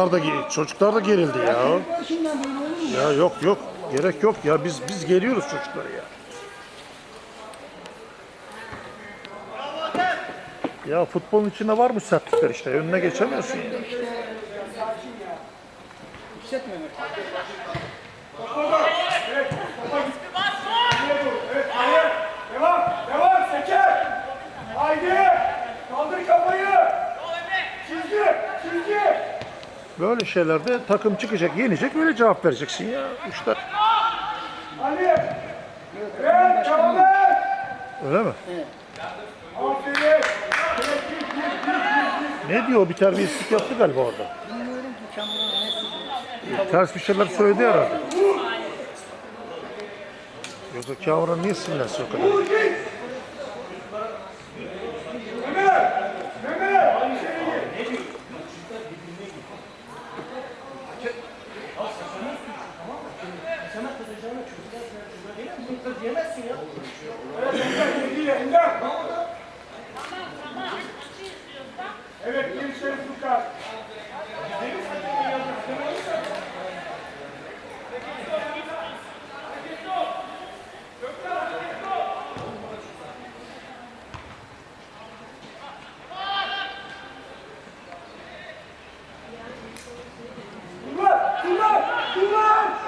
Elemanlar da çocuklar da gerildi ya. Ya yok yok gerek yok ya biz biz geliyoruz çocuklara ya. Ya futbolun içinde var mı sertlikler işte önüne geçemiyorsun ya. Hissetmiyorum. Topa. Evet, topa git. İleriye doğru. Evet, hayır. Devam, devam. Seker. Haydi. Kaldır kafayı. Çizgi, çizgi. Böyle şeylerde takım çıkacak yenecek böyle cevap vereceksin ya. İşte Ali. Evet, devam et. öyle mi? Evet. Ne diyor bir terbiyesizlik yaptı galiba orada. Bilmiyorum ki ne Ters bir şeyler söyledi herhalde. Yoksa Kamuran niye sinirlensin o kadar? Vur git. Mehmet. Mehmet. İçeri gir. Evet, Ender, ilgiyle, Ender. Evet, bir şey Furkan. Kullan, kullan, kullan.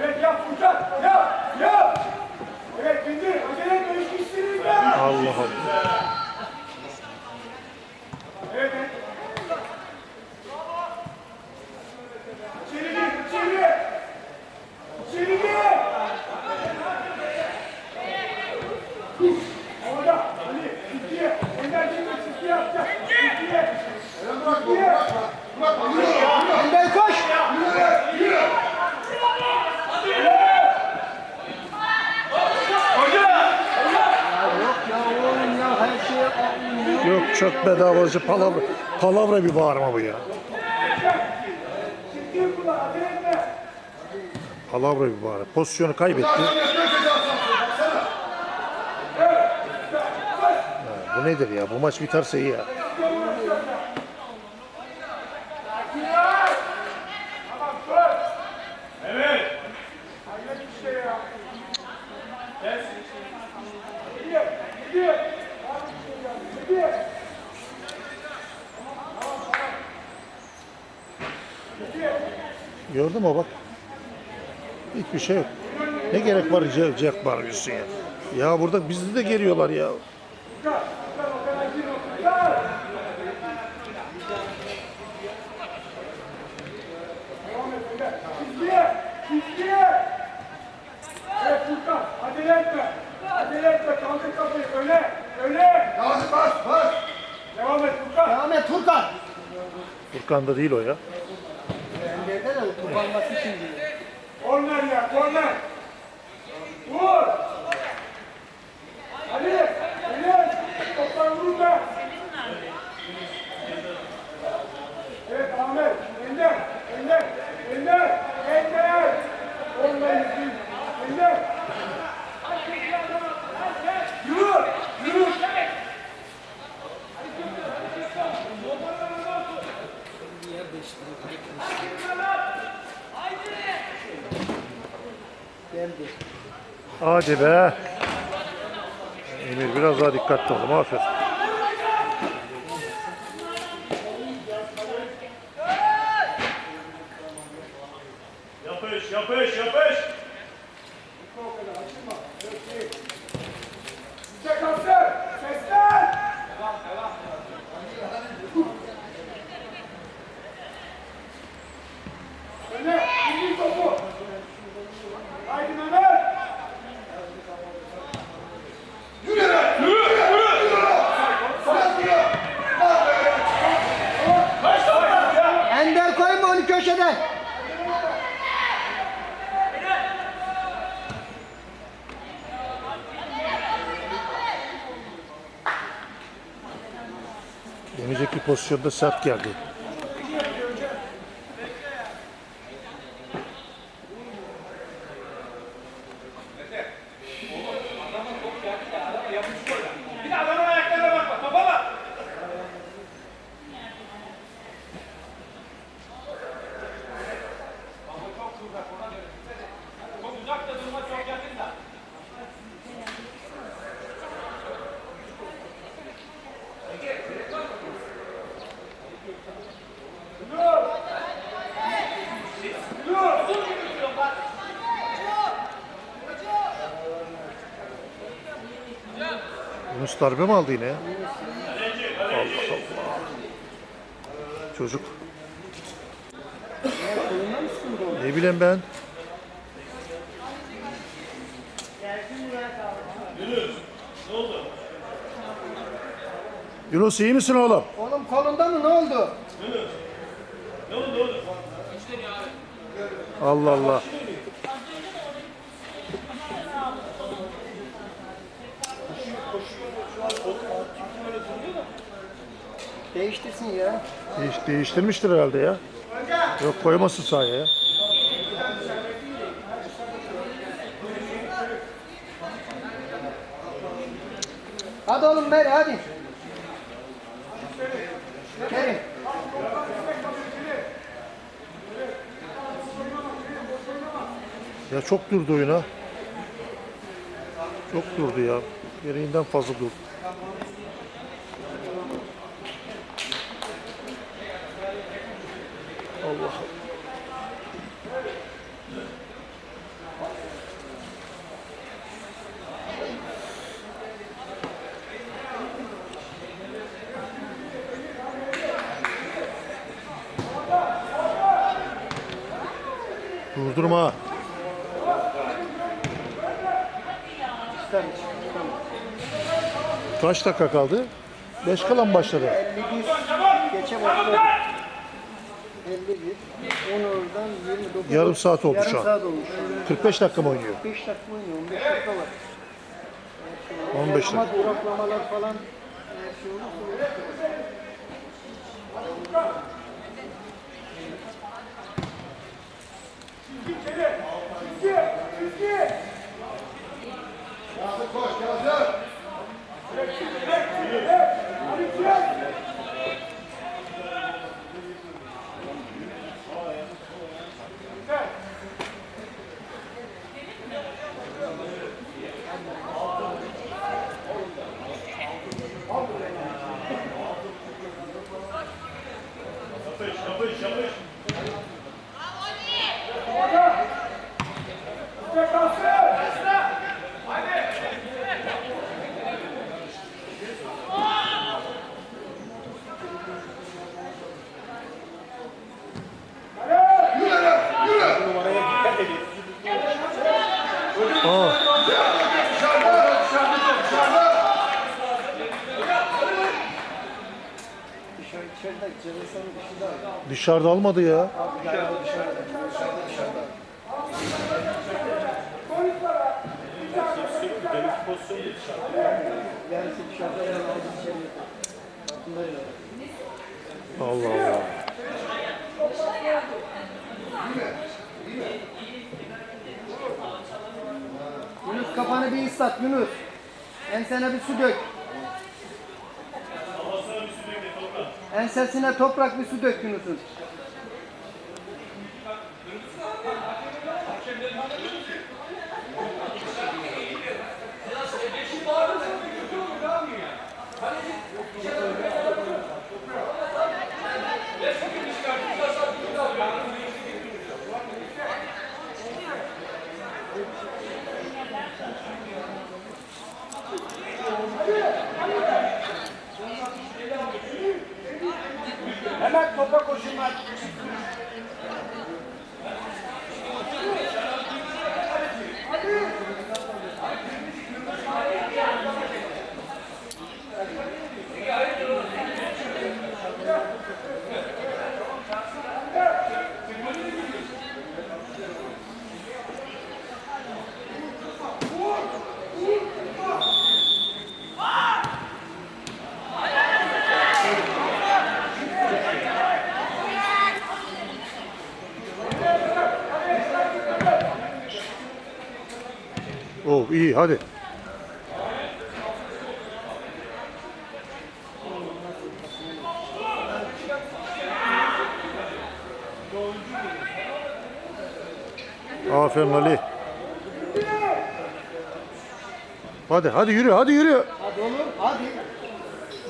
Evet yap Furkan, yap, yap. Evet indir, acele etme, üç kişisiniz de. Allah Allah. Evet, evet. İçeri gir, içeri. İçeri gir. Orada, Ali, ikiye. Ender şimdi çizgi yapacak. İkiye. İkiye. Ender koş! Yok ya oğlum ya her şeye aklım çok bedavacı palavra, palavra bir bağırma bu ya. Palavra bir bağırma. Pozisyonu kaybetti. Ya, bu nedir ya? Bu maç biterse iyi ya. Tamam, dur. Evet. Hayret bir şey ya. Yes. Gidiyor, gidiyor. Abi bir şey geldi, gidiyor. Gidiyor. Gördün mü bak? Hiçbir şey yok. Ne gerek var Jack, Jack bağırıyorsun ya? Ya burada bizi de geliyorlar ya. Furkan, Furkan Furkan. Furkan, acele etme. Acele etme, kaldır kafayı. Öne, öne. Bas, bas, bas. Devam et Furkan. Devam et Furkan! Furkan'da değil o ya. Alması için diyor. Korner ya, korner. Vur. Hadi, Enes. Toplar vurun be. Evet Ahmet, Ender, Ender, Ender, Ender. Korner yüzün. Ender. Yürü, yürü. Bir yer değiştiriyor. Geldi. Hadi be. Emir biraz daha dikkatli ol. Aferin. Yapış, yapış, yapış. Size kalsın. Seslen. Öne, indir topu. Haydi Mehmet. Yürü, yürü, yürü. Demeyecek bir pozisyonda sert geldi. Bir de adamın ayaklarına bakma. Topa bak. Çok uzakta durma çok yakında. Yunus darbe mi aldı yine ya? Allah Allah. Çocuk. Ne bileyim ben. Yunus iyi misin oğlum? Oğlum kolunda mı ne oldu? Allah Allah. Değiştirsin ya. Değiş, değiştirmiştir herhalde ya. Yok koymasın sahaya ya. Hadi oğlum ver hadi. Kerim. Ya çok durdu oyun ha. Çok durdu ya. Gereğinden fazla durdu. Tamam. Kaç dakika kaldı? 5 kalan başladı. 51 geçe başladı. 51. 10 oradan 29. Yarım saat oldu şu an. saat olmuş. 45 dakika mı oynuyor? 5 dakika oynuyor. 15 dakika var. 15 Ama dakika. duraklamalar falan dışarıda almadı ya. Allah Allah. Yunus kafanı bir ıslat Yunus. Ensene bir su dök. Ensesine toprak bir su dök iyi hadi. Aferin Ali. Hadi hadi yürü hadi yürü. Hadi oğlum hadi.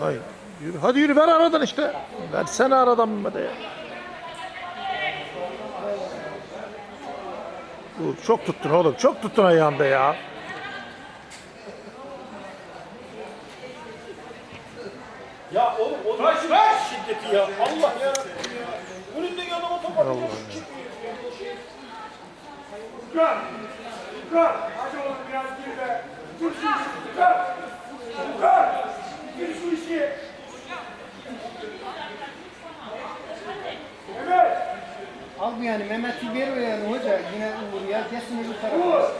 Ay, yürü, hadi yürü ver aradan işte. Versene aradan be de ya. Çok tuttun oğlum. Çok tuttun ayağında ya. Ya oğlum o nasıl ver şiddeti ya? Allah ya. Önündeki adama top atıyor. Furkan! Furkan! Hadi oğlum biraz gir be. Dur şu işi Furkan! Furkan! Gir şu işi. Mehmet! Al bu yani Mehmet'i ver o yani hoca. Yine Uğur ya. Kesin öbür tarafa.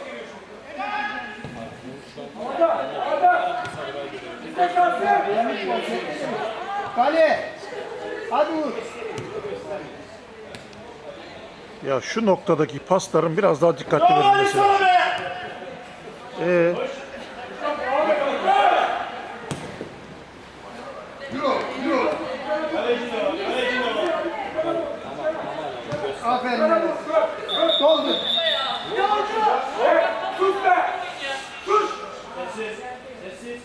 Orada! Orada! Bizde kalsın! Kale. Hadi Uğur. Ya şu noktadaki pasların biraz daha dikkatli verilmesi sana lazım. be. Ee, Kaleci de var. Kaleci de var. Aferin. Mehmet. Doldur. Evet, Sus be! Sus! Sessiz. Sessiz.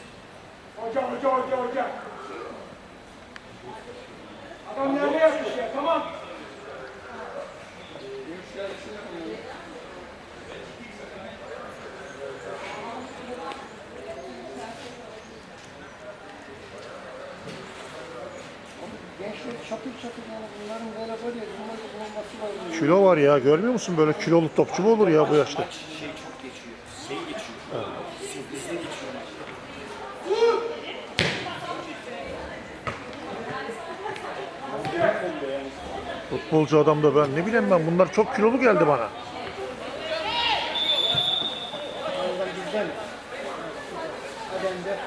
Hoca, hoca, hoca, hoca. Adam nerede yapmış ya? Tamam. Gençler çatır çatır yani bunların böyle var ya bunların olması lazım. Kilo var ya görmüyor musun? Böyle kilolu topçu mu olur ya bu yaşta? Şey çok geçiyor. Şey geçiyor. Hızlı geçiyor. Futbolcu adam da ben ne bileyim ben bunlar çok kilolu geldi bana. Ondan bizden. Adam da.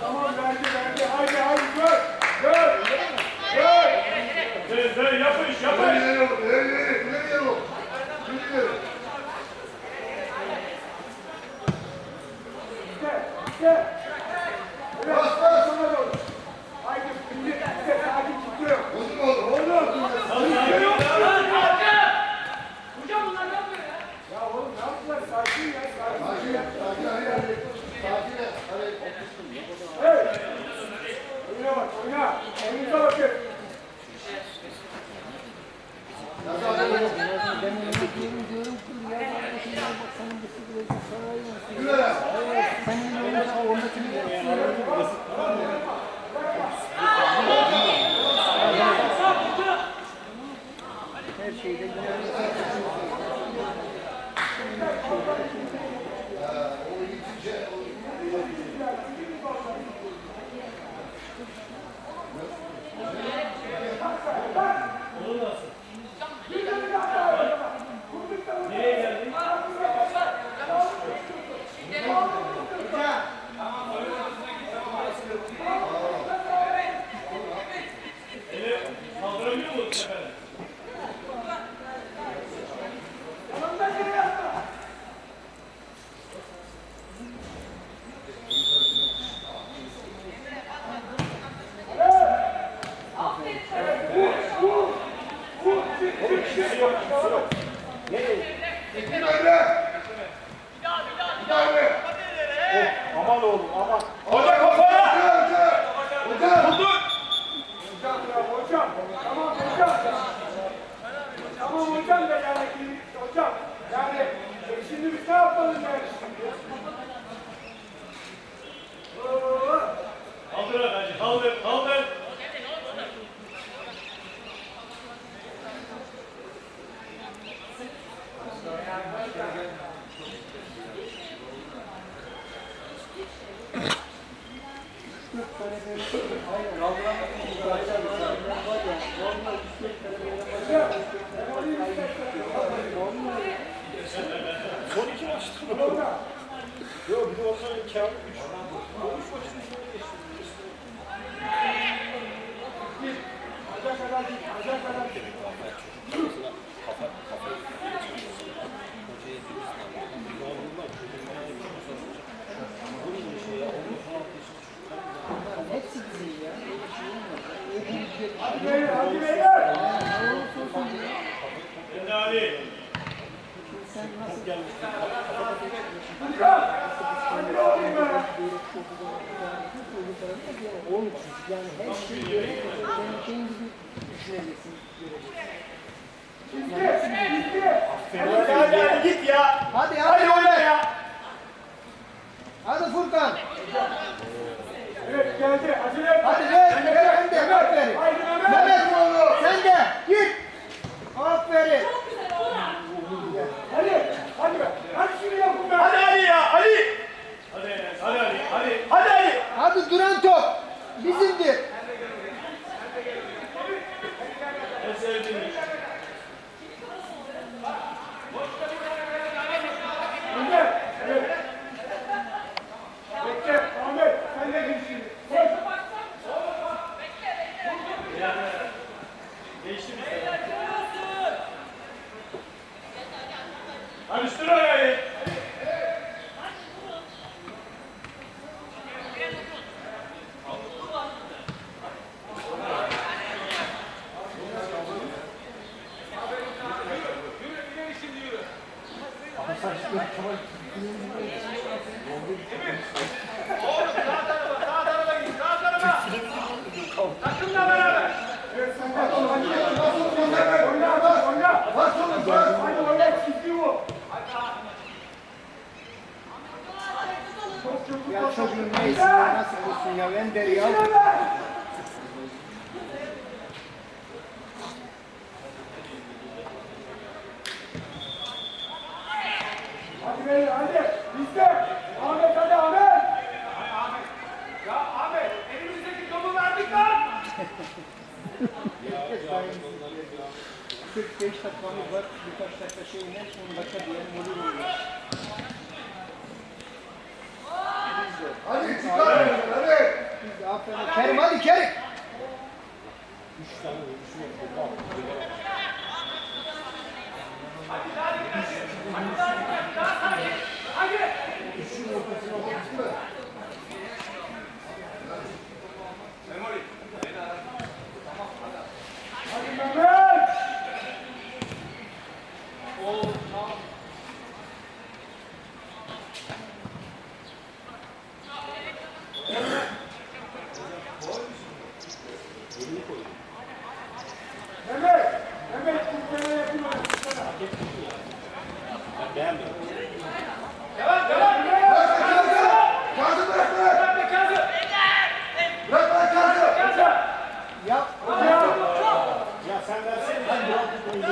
Tamam verdi, verdi. Haydi, haydi gör. Gör. Gör. Dön dön yapış yapış. Gel, gel. Evet, sana doğru. Haydi, şimdi, işte, sakin tutuyor. Oğlum, oğlum. Ya oğlum ne yaptılar? Sakin ya, sakin. Hey! Oyuna bak, oyna. Oyunuza bakın. Ben yemek yiyorum diyorum ki ya kardeşim ya bak senin bu sigara sarayı olsun. Senin oyunu ondaki her şeyde Kaldırabiliyor musun efendim? Aman oğlum aman. Hoca kafaya. Bulduk. Hocam ya, hocam. Tamam hocam. Tamam hocam da yani hocam. Yani e, şimdi biz ne yapalım yani şimdi? Oo. Kaldır efendim. Kaldır. Kaldır. Son iki maçtır mı? Yok bir de onların kârı üç. O üç maçın içinde geçti. Aca kadar git, aca kadar git. Hepsi bizim ya. Hepimiz bir Hadi beyler, hadi beyler. sen nasıl Furkan. Hadi oğlum be. Oğlum yani her şeyi görüp senin gibi düşüneceksin. Çizgi, çizgi. Hadi hadi hadi git ya. Hadi Hadi oyna ya. Hadi Furkan. Evet geldi. Acele etme. Hadi ver. Ver hem de. Aferin. Haydi Mehmet. Mehmet sen de git. Aferin. Hadi. Hadi be. Hadi şunu yapın be. Hadi Ali ya Ali. Hadi Enes hadi Ali hadi. Hadi Ali. Hadi duran top. Bizimdir. En sevdiğim. Mehmet. Evet. Bekle. Ahmet. Sen de gir şimdi. Koş. Değişti bir sene. Hadi üstüne oynayın. Evet sen de. Hadi. Oyna adam. Oyna. Bas oğlum. Bas. Hadi oyna. Çizgi Çok. Ya neysin ya nasıl olsun ya ben der ya. Hadi beyler hadi. Bizde. Ahmet hadi Ahmet. Ya Ahmet elimizdeki topu verdik lan. 45 dakikamız var. Birkaç dakika şey iner. 10 dakika diyelim olur olur. Hadi çıkar. Hadi. Biz aferin. Kerim hadi Kerim. Hadi Mehmet. Mehmet. Mehmet kurtarma yapın. Kazım bırak bırak. Bırak bırak Kazım. Yap. Ya sen versene. Hadi bırak oyuncu.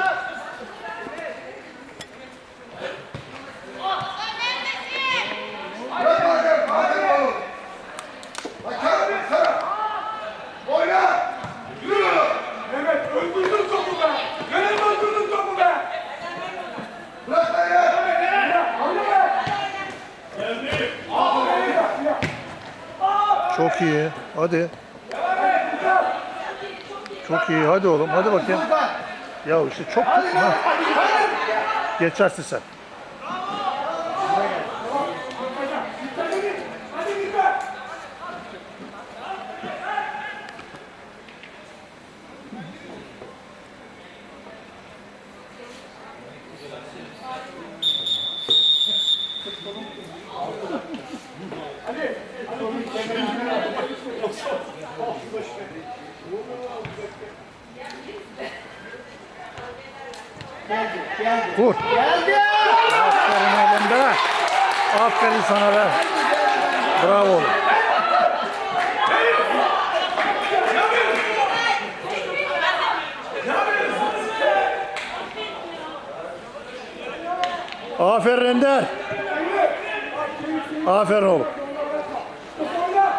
Bırak Kazım. Kazım oğlum. Bak Kazım sana. Oyna. Yürü. Mehmet öldürdün topu be. Gene öldürdün topu be. Bırak beni. Ya, Hadi be. Geldi. Aferin ya, ya. Çok iyi. Hadi. Çok iyi. Hadi oğlum. Hadi bakayım. Furkan. İşte çok... Ha. Geçersin sen. Hadi git. Hadi git be. Vur. Geldi. Aferin be. Aferin sana be. Bravo. Aferin Ender. Aferin oğlum. Oyna.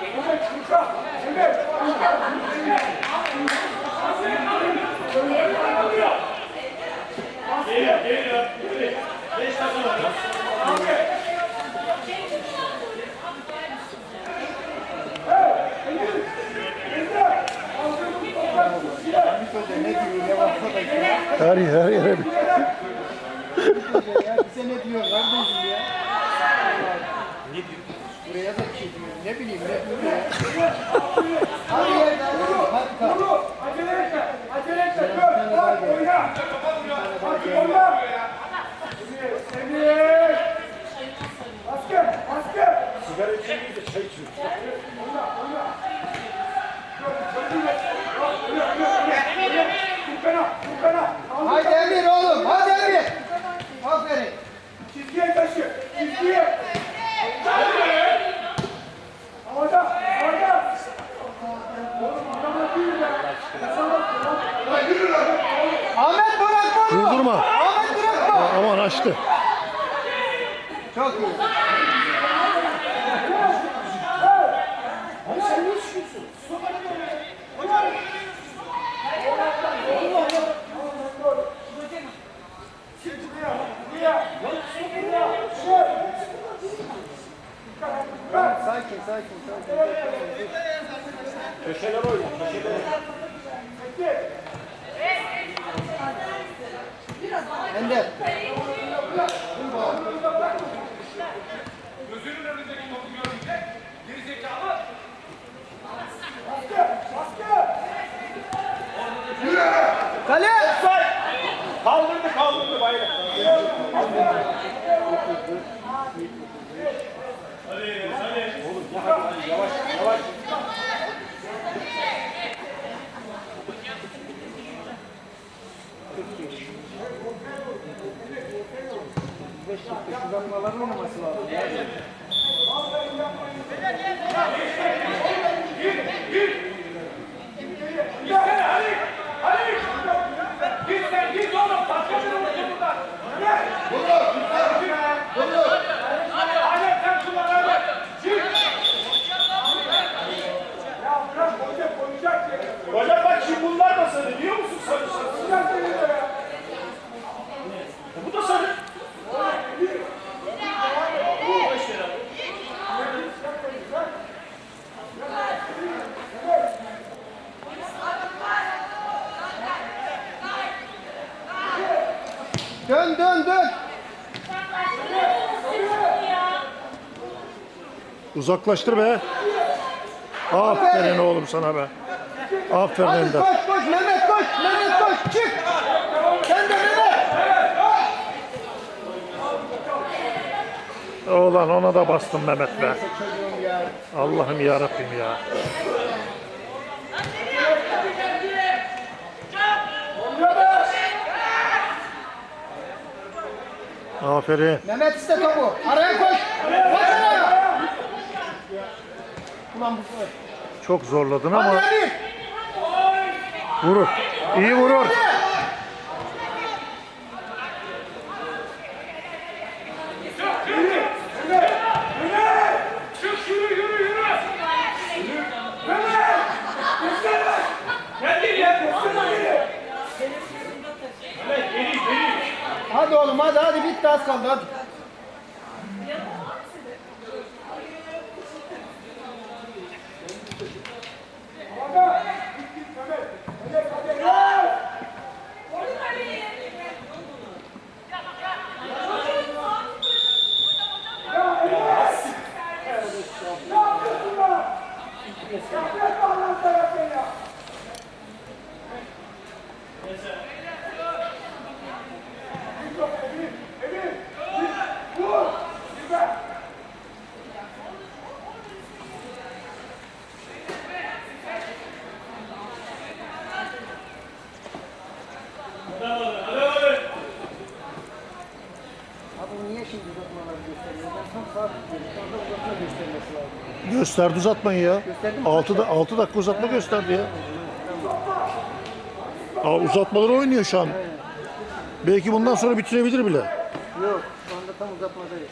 Mehmet Furkan. Mehmet. Geliyor geliyor. Hadi. Beş dakika var. Ne diyor ne varsa da Her yer her yere bir. Hoca ya bize ne diyor kardeşim ya? Ne diyor? Buraya da bir şey diyor. Ne bileyim ne diyor ya. Hadi ya hadi kalk. Vur. Acele etme. Acele etme. Dur. Bak oyna. Bak oyna. Semih. Baskı. Baskı. Sigara içiyor değil de çay içiyor. Furkan'a. Furkan'a. Kaldır Hadi kafayı. Emir oğlum hadi Emir. Aferin. Çizgiye taşı. Çizgiye. Havada. Havada. Oğlum adama değil ya. Ahmet bırakma. Durdurma. Ahmet bırakma. Aman açtı. Çok iyi. Sakin sakin sakin. Köşeler oynuyor. Köşeler. Ender. Kale. Kaldırdı kaldırdı bayrak. Uzatmaların olmaması lazım. Git sen git oğlum. Başka bir olsun buradan. Aynen sen kullan hadi. Git. Ya bırak hoca koyacak yere. Hocam bak şimdi bunlar da sarı. Biliyor musun sarı sarı? Koyacak yere ya. Bu da sarı. Dön dön dön. Uzaklaştır be. Aferin oğlum sana be. Aferin Hadi Ender. koş koş Mehmet koş. Mehmet koş. Çık. Sen de Mehmet. Oğlan ona da bastın Mehmet be. Allah'ım ya Rabbim ya. Aferin. Mehmet iste topu. Araya koş. Koş araya. Ulan bu Çok zorladın ama Hadi Emir. vurur. İyi vurur. Çık yürü yürü yürü. Gel gel gel. Hadi oğlum hadi hadi bitti az kaldı hadi. Abi bu niye şimdi uzatmalar gösteriyor? Ben tam saat tutuyorum. Şu anda uzatma göstermesi lazım. Gösterdi uzatmayı ya. Gösterdi mi? 6 da 6 dakika uzatma gösterdi ya. Aa, uzatmaları oynuyor şu an. Belki bundan sonra bitirebilir bile. Yok şu anda tam uzatmadayız.